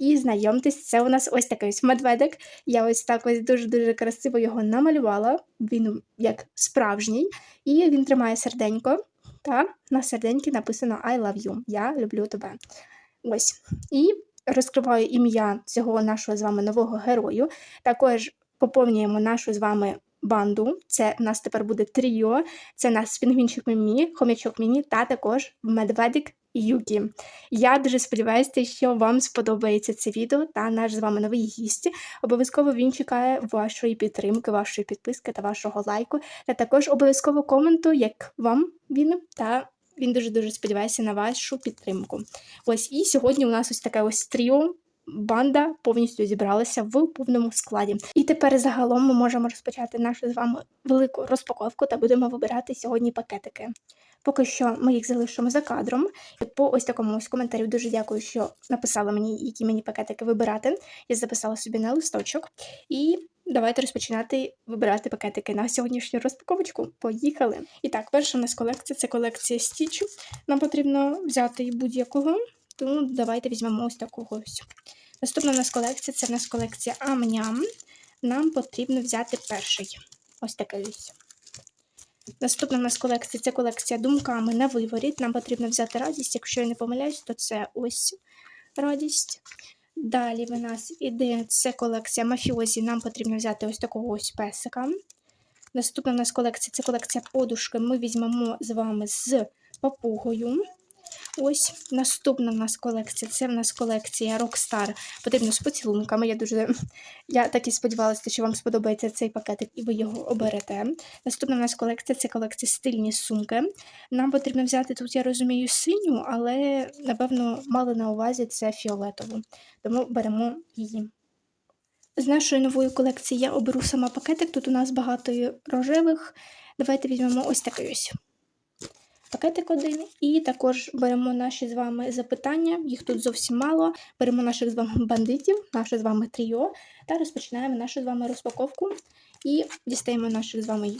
І знайомтесь, це у нас ось такий ось медведик. Я ось так ось дуже-дуже красиво його намалювала. Він як справжній, і він тримає серденько. Та на серденьки написано I love you. Я люблю тебе. Ось. І розкриваю ім'я цього нашого з вами нового герою. Також поповнюємо нашу з вами банду. Це в нас тепер буде тріо. Це наш пінгвінчик Мімі, хомячок Міні та також медведик Юкі. Я дуже сподіваюся, що вам сподобається це відео та наш з вами новий гість. Обов'язково він чекає вашої підтримки, вашої підписки та вашого лайку. Та також обов'язково коменту, як вам він та. Він дуже-дуже сподівається на вашу підтримку. Ось і сьогодні у нас ось таке ось тріо. Банда повністю зібралася в повному складі. І тепер загалом ми можемо розпочати нашу з вами велику розпаковку та будемо вибирати сьогодні пакетики. Поки що ми їх залишимо за кадром. І по ось такому ось коментарю дуже дякую, що написали мені, які мені пакетики вибирати. Я записала собі на листочок. І давайте розпочинати вибирати пакетики на сьогоднішню розпаковочку. Поїхали! І так, перша у нас колекція це колекція стічу. Нам потрібно взяти будь-якого, тому давайте візьмемо ось такого ось. Наступна у нас колекція це в нас колекція Амням. Нам потрібно взяти перший. Ось такий ось. Наступна в нас колекція це колекція думками на виворіт. Нам потрібно взяти радість. Якщо я не помиляюсь, то це ось радість. Далі в нас іде це колекція мафіозі. Нам потрібно взяти ось такого ось песика. Наступна у нас колекція це колекція подушки. Ми візьмемо з вами з папугою. Ось наступна в нас колекція. Це в нас колекція Rockstar. Потрібно з поцілунками. Я дуже я так і сподівалася, що вам сподобається цей пакетик і ви його оберете. Наступна в нас колекція це колекція стильні сумки. Нам потрібно взяти тут, я розумію, синю, але напевно мали на увазі це фіолетову. Тому беремо її. З нашої нової колекції я оберу сама пакетик. Тут у нас багато рожевих. Давайте візьмемо ось такий ось пакетик один. І також беремо наші з вами запитання, їх тут зовсім мало. Беремо наших з вами бандитів, наше з вами тріо, та розпочинаємо нашу з вами розпаковку і дістаємо наш з вами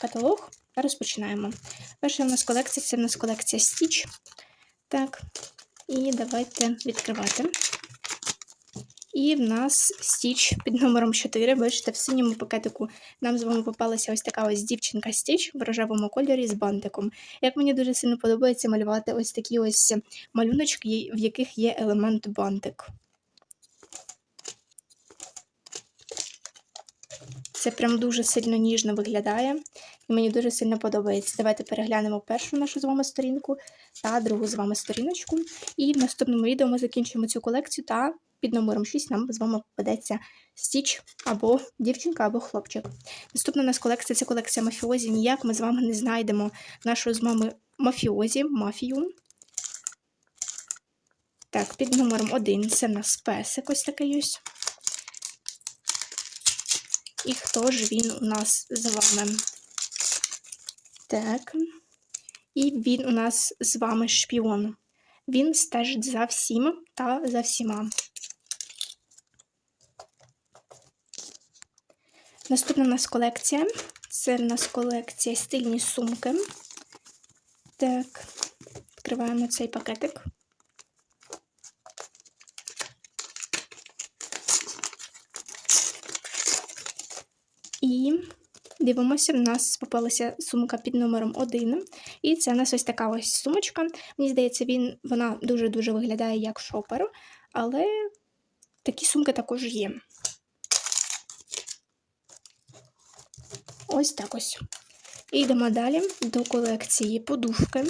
каталог та розпочинаємо. Перша у нас колекція це в нас колекція Stitch. Так, і давайте відкривати. І в нас стіч під номером 4. Бачите, в синьому пакетику нам з вами попалася ось така ось дівчинка стіч в рожевому кольорі з бантиком. Як мені дуже сильно подобається малювати ось такі ось малюночки, в яких є елемент бантик. Це прям дуже сильно ніжно виглядає. І мені дуже сильно подобається. Давайте переглянемо першу нашу з вами сторінку та другу з вами сторіночку. І в наступному відео ми закінчимо цю колекцію та під номером 6 нам з вами попадеться стіч або дівчинка, або хлопчик. Наступна у нас колекція це колекція мафіозі. Ніяк ми з вами не знайдемо нашу з вами мафіозі, мафію. Так, під номером 1 це нас песик ось такий ось. І хто ж він у нас з вами? Так. І він у нас з вами шпіон. Він стежить за всім та за всіма. Наступна у нас колекція. Це в нас колекція стильні сумки. Так, відкриваємо цей пакетик. І дивимося, в нас попалася сумка під номером 1. І це у нас ось така ось сумочка. Мені здається, він, вона дуже-дуже виглядає як шопер, але такі сумки також є. Ось так ось. Йдемо далі до колекції подушки.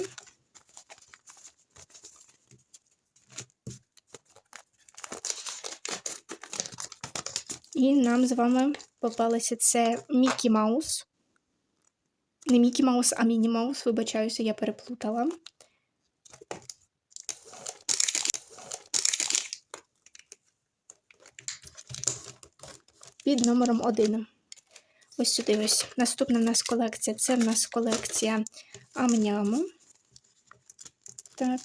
І нам з вами попалося це Мікі Маус. Не Мікі Маус, а Міні Маус, вибачаюся, я переплутала. Під номером 1. Ось сюди ось. Наступна в нас колекція це в нас колекція амняму. Так.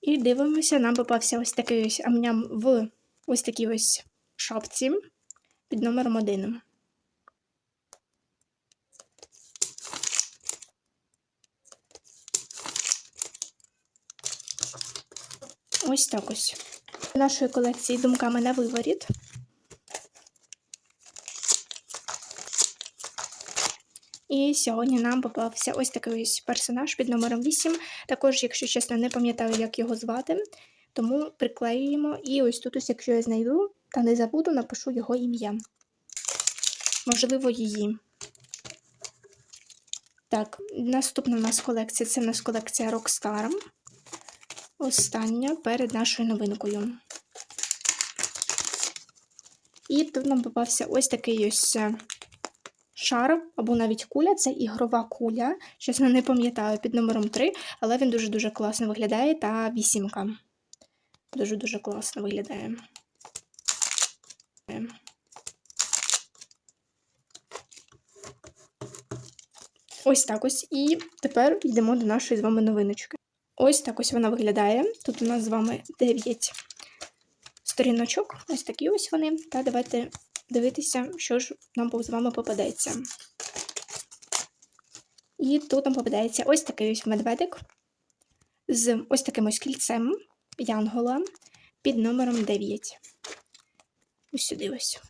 І дивимося, нам попався ось такий ось амням в ось такій ось шапці під номером 1. Ось так ось. Нашої колекції думками на виворіт. І сьогодні нам попався ось такий ось персонаж під номером 8. Також, якщо чесно, не пам'ятаю, як його звати, тому приклеюємо. І ось тут, ось, якщо я знайду та не забуду, напишу його ім'я. Можливо, її. Так, наступна у нас колекція це у нас колекція Rockstar. Остання перед нашою новинкою. І тут нам попався ось такий ось е, шар, або навіть куля, це ігрова куля. Чесно, не пам'ятаю під номером 3, але він дуже-дуже класно виглядає та вісімка. Дуже-дуже класно виглядає. Ось так ось. І тепер йдемо до нашої з вами новиночки. Ось так ось вона виглядає. Тут у нас з вами 9 сторіночок. Ось такі ось вони. Та давайте дивитися, що ж нам з вами попадеться. І тут нам попадається ось такий ось медведик з ось таким ось кільцем Янгола під номером 9. Ось сюди ось.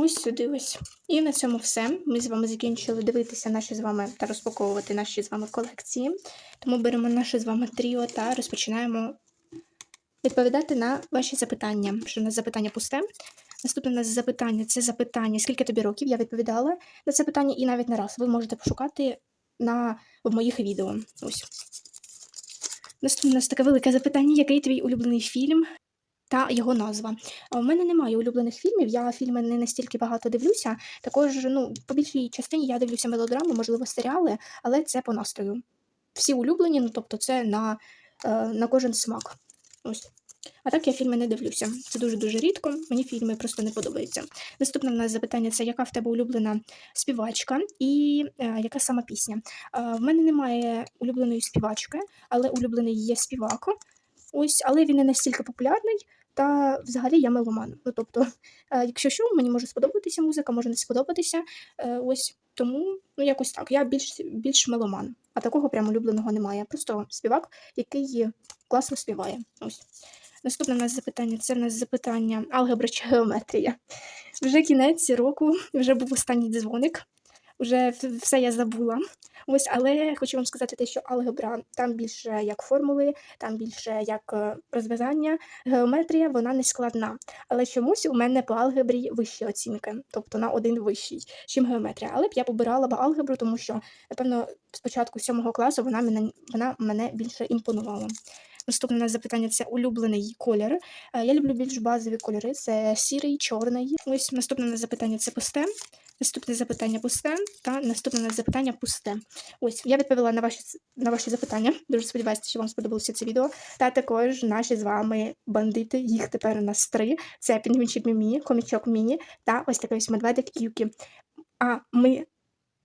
Ось сюди ось. І на цьому все. Ми з вами закінчили дивитися наші з вами та розпаковувати наші з вами колекції. Тому беремо наше з вами тріо та розпочинаємо відповідати на ваші запитання. Що у нас запитання пусте. Наступне у нас запитання це запитання, скільки тобі років? Я відповідала на це питання, і навіть не раз ви можете пошукати на, в моїх відео. Ось. Наступне у нас таке велике запитання: який твій улюблений фільм? Та його назва. У мене немає улюблених фільмів, я фільми не настільки багато дивлюся. Також, ну, по більшій частині я дивлюся мелодрами, можливо, серіали, але це по настрою. Всі улюблені, ну тобто це на, е, на кожен смак. Ось. А так я фільми не дивлюся. Це дуже-дуже рідко, мені фільми просто не подобаються. Наступне в нас запитання: це яка в тебе улюблена співачка і е, яка сама пісня? Е, в мене немає улюбленої співачки, але улюблений є співак. Ось, але він не настільки популярний. Та взагалі я меломан. Ну тобто, е, якщо що, мені може сподобатися музика, може не сподобатися. Е, ось тому, ну якось так. Я більш більш меломан, а такого прямо улюбленого немає. Просто співак, який класно співає. Ось. Наступне у нас запитання це у нас запитання алгебра чи геометрія. Вже кінець року, вже був останній дзвоник вже все я забула. Ось, але хочу вам сказати те, що алгебра там більше як формули, там більше як е, розв'язання. Геометрія вона не складна. Але чомусь у мене по алгебрі вищі оцінки, тобто на один вищий, чим геометрія. Але б я побирала б алгебру, тому що, напевно, спочатку сьомого класу вона мене вона мене більше імпонувала. Наступне нас запитання це улюблений колір. Е, я люблю більш базові кольори: це сірий, чорний. Ось наступне нас запитання це пусте. Наступне запитання пусте, та наступне запитання пусте. Ось я відповіла на ваші на ваші запитання. Дуже сподіваюся, що вам сподобалося це відео. Та також наші з вами бандити. Їх тепер у нас три. Це пінгвінчик Мімі, комічок Міні та ось такий ось медведик Юкі. А ми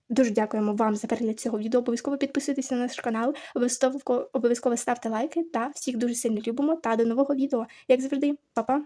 дуже дякуємо вам за перегляд цього відео. Обов'язково підписуйтесь на наш канал, обов'язково обов'язково ставте лайки та всіх дуже сильно любимо. Та до нового відео. Як завжди, па-па!